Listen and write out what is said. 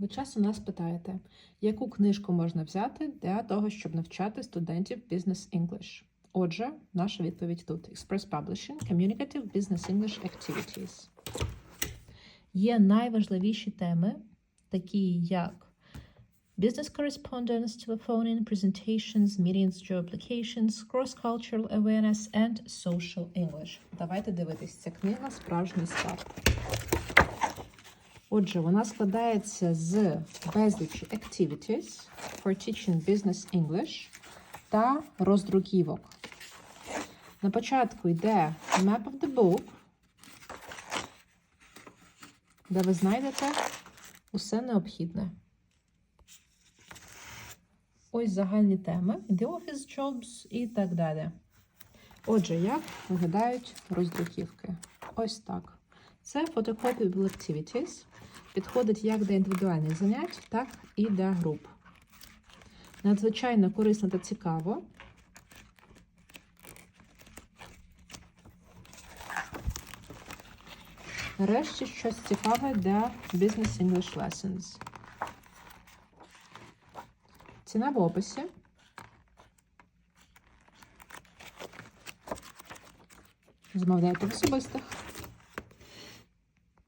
Ви часто нас питаєте, яку книжку можна взяти для того, щоб навчати студентів Business English? Отже, наша відповідь тут: Express Publishing Communicative Business English Activities. Є найважливіші теми, такі як Business correspondence, telephoning, presentations, meetings, job applications, cross-cultural awareness and social English. Давайте дивитись, ця книга справжній старт. Отже, вона складається з безлічі activities for teaching business English та роздруківок. На початку йде map of the book, де ви знайдете усе необхідне. Ось загальні теми, The Office Jobs і так далі. Отже, як виглядають роздруківки? Ось так. Це Photocopyable Activities. Підходить як для індивідуальних занять, так і для груп. Надзвичайно корисно та цікаво. Нарешті щось цікаве для Business English Lessons. Ціна в описі. Замовляйте в особистих.